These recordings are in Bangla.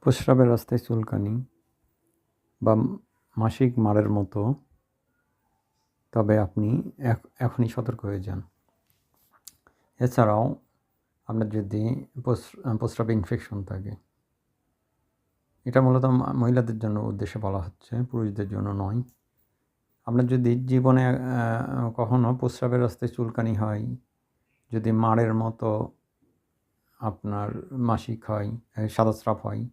প্রস্রাবের রাস্তায় চুলকানি বা মাসিক মারের মতো তবে আপনি এখ- এখনই সতর্ক হয়ে যান। এছাড়াও আপনার যদি প্রস- প্রস্রাবে ইনফেকশন থাকে এটা মূলত মহিলাদের জন্য উদ্দেশ্যে বলা হচ্ছে পুরুষদের জন্য নয়। আপনার যদি জীবনে আহ, কখনো প্রস্রাবের রাস্তায় চুলকানি হয় যদি মাড়ের মতো আপনার মাসিক হয় সাদাস্রাব হয়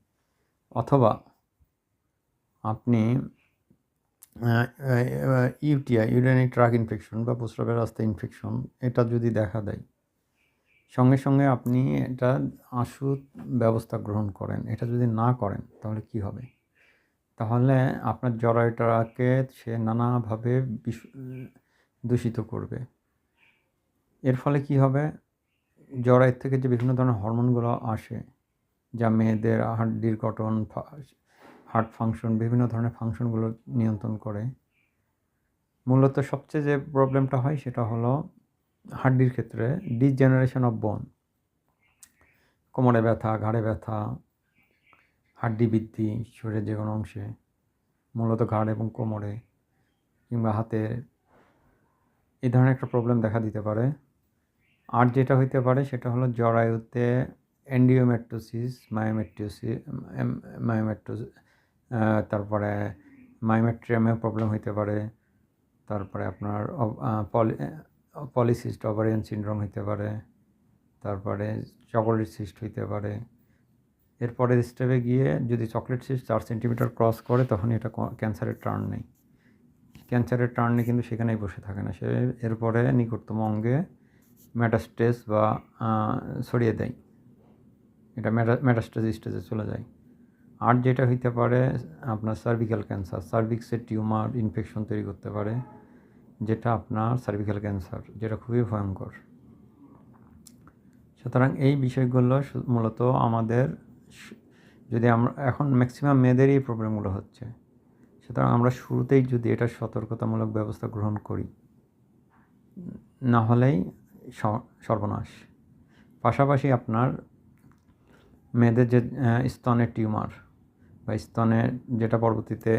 আপনি ইউটিআই ইউরিনারি ট্রাক ইনফেকশন বা প্রস্রাবের রাস্তায় ইনফেকশন, এটা যদি দেখা দেয়, সঙ্গে সঙ্গে আপনি এটা আশু ব্যবস্থা গ্রহণ করেন। এটা যদি না করেন, তাহলে কি হবে? তাহলে আপনার জরায়ুটাকে সে নানাভাবে দূষিত করবে। এর ফলে কি হবে? জরায়ুর থেকে যে বিভিন্ন ধরনের হরমোনগুলো আসে যা মেয়েদের হাড্ডির গঠন হার্ট ফাংশন বিভিন্ন ধরনের ফাংশনগুলো নিয়ন্ত্রণ করে। মূলত সবচেয়ে যে প্রবলেমটা হয় সেটা হলো হাড্ডির ক্ষেত্রে ডিজেনারেশন অফ বোন কোমরে ব্যথা, ঘাড়ে ব্যথা, হাড্ডি বৃদ্ধি শরীরের যে কোনো অংশে, মূলত ঘাড় এবং কোমরে কিংবা হাতে। এই ধরনের একটা প্রবলেম দেখা দিতে পারে। আর যেটা হইতে পারে সেটা হলো জরায়ুতে এন্ডিওমেট্রোসিস মায়োমেট্রোসিস মায়োমেট্রোস তারপরে মায়োমেট্রিয়ামেও প্রবলেম হইতে পারে। তারপরে আপনার পলিসিস্ট ওভারিয়ান সিনড্রোম হইতে পারে। তারপরে চকোলেট সিস্ট হইতে পারে। এরপরের স্টেপে গিয়ে যদি চকলেট সিস্ট চার সেন্টিমিটার ক্রস করে, তখন এটা ক্যান্সারের টার্ন নেই। ক্যান্সারের টার্নে কিন্তু সেখানেই বসে থাকে না। সে এরপরে নিকটতম অঙ্গে ম্যাটাস্টেস বা ছড়িয়ে দেয়। এটা ম্যাটা ম্যাটাস্টেস স্টেজে চলে যায়। আর যেটা হইতে পারে, আপনার সার্ভিক্যাল ক্যান্সার সার্ভিক্সের টিউমার ইনফেকশন তৈরি করতে পারে, যেটা আপনার সার্ভিক্যাল ক্যান্সার যেটা খুবই ভয়ঙ্কর। সুতরাং এই বিষয়গুলো মূলত আমাদের যদি আমরা, এখন ম্যাক্সিমাম মেয়েদেরই এই প্রবলেমগুলো হচ্ছে। সুতরাং আমরা শুরুতেই যদি এটা সতর্কতামূলক ব্যবস্থা গ্রহণ করি, না হলেই সর্বনাশ। পাশাপাশি আপনার মেয়েদের যে স্তনে স্তনের টিউমার বা স্তনে যেটা পরবর্তীতে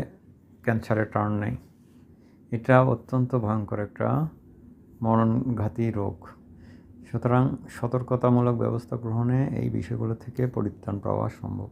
ক্যান্সারে টার্ন নেয়, এটা অত্যন্ত ভয়ঙ্কর একটা মরণঘাতী রোগ। সুতরাং সতর্কতামূলক ব্যবস্থা গ্রহণে এই বিষয়গুলো থেকে পরিত্রাণ পাওয়া সম্ভব।